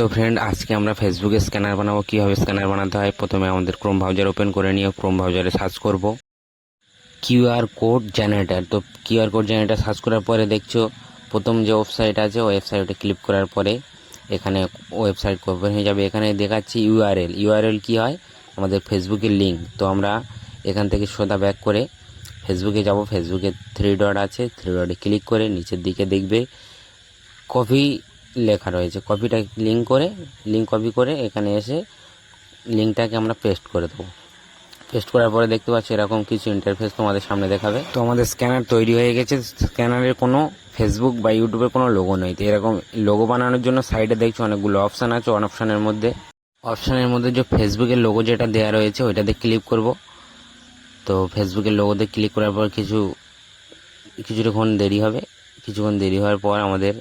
তো ফ্রেন্ড আজকে আমরা ফেসবুকে স্ক্যানার বানাবো। কীভাবে স্ক্যানার বানাতে হয়? প্রথমে আমাদের ক্রোম ব্রাউজার ওপেন করে নিয়ে ক্রোম ব্রাউজারে সার্চ করব। কিউআর কোড জেনারেটার তো কিউআর কোড জেনারেটার সার্চ করার পরে দেখছ, প্রথম যে ওয়েবসাইট আছে ওয়েবসাইটে ক্লিক করার পরে এখানে ওয়েবসাইট ওপেন হয়ে যাবে এখানে দেখাচ্ছি ইউআরএল ইউআরএল কী হয়? আমাদের ফেসবুকের লিঙ্ক তো আমরা এখান থেকে সোজা ব্যাক করে ফেসবুকে যাব। ফেসবুকে থ্রি ডট আছে। থ্রি ডটে ক্লিক করে নিচের দিকে দেখবে। কপি লেখা রয়েছে। কপিটা লিঙ্ক করে লিঙ্ক কপি করে এখানে এসে লিঙ্কটাকে আমরা পেস্ট করে দেবো। পেস্ট করার পরে দেখতে পাচ্ছি এরকম কিছু ইন্টারফেস তোমাদের সামনে দেখাবে। তো আমাদের স্ক্যানার তৈরি হয়ে গেছে। স্ক্যানারের কোনো ফেসবুক বা ইউটিউবের কোনো লোগো নেই। তো এরকম লোগো বানানোর জন্য সাইডে দেখছ অনেকগুলো অপশান আছে। অন অপশানের মধ্যে অপশানের মধ্যে যে ফেসবুকের লোগো যেটা দেওয়া রয়েছে, ওইটাতে ক্লিক করব। তো ফেসবুকের লোগোতে ক্লিক করার পর কিছু, কিছুক্ষণ দেরি হবে। কিছুক্ষণ দেরি হওয়ার পর আমাদের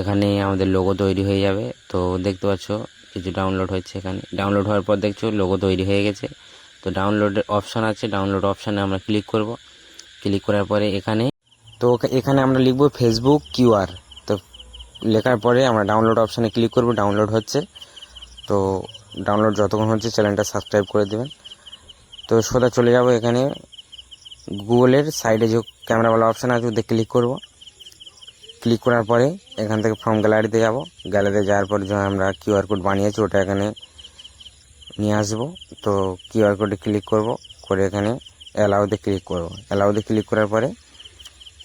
এখানে আমাদের লোগো তৈরি হয়ে যাবে। তো দেখতে পাচ্ছ কিছু ডাউনলোড হচ্ছে এখানে। ডাউনলোড হওয়ার পর দেখছ লোগো তৈরি হয়ে গেছে। তো ডাউনলোডের অপশান আছে ডাউনলোড অপশানে আমরা ক্লিক করব। ক্লিক করার পরে এখানে, তো এখানে আমরা লিখব ফেসবুক কিউআর তো লেখার পরে আমরা ডাউনলোড অপশানে ক্লিক করব ডাউনলোড হচ্ছে। তো ডাউনলোড যতক্ষণ হচ্ছে চ্যানেলটা সাবস্ক্রাইব করে দেবেন। তো সোজা চলে যাব এখানে গুগলের সাইডে যে ক্যামেরাওয়ালা অপশান আছে, ওতে ক্লিক করব। ক্লিক করার পরে এখান থেকে ফর্ম গ্যালারিতে যাব। গ্যালারিতে যাওয়ার পরে যে আমরা কিউআর কোড বানিয়েছি, ওটা এখানে নিয়ে আসব। তো কিউআর কোডে ক্লিক করব, করে এখানে অ্যালাউতে ক্লিক করব। অ্যালাউতে ক্লিক করার পরে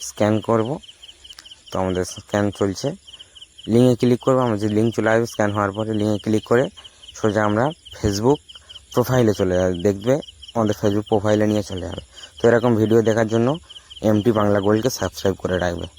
স্ক্যান করব। তো আমাদের স্ক্যান চলছে। লিঙ্কে ক্লিক করব আমাদের লিঙ্ক চলে আসবে স্ক্যান হওয়ার পরে লিঙ্কে ক্লিক করে সোজা আমরা ফেসবুক প্রোফাইলে চলে যাবে। দেখবে আমাদের ফেসবুক প্রোফাইলে নিয়ে চলে যাবে। তো এরকম ভিডিও দেখার জন্য এমটি বাংলা গোল্ডকে সাবস্ক্রাইব করে রাখবে।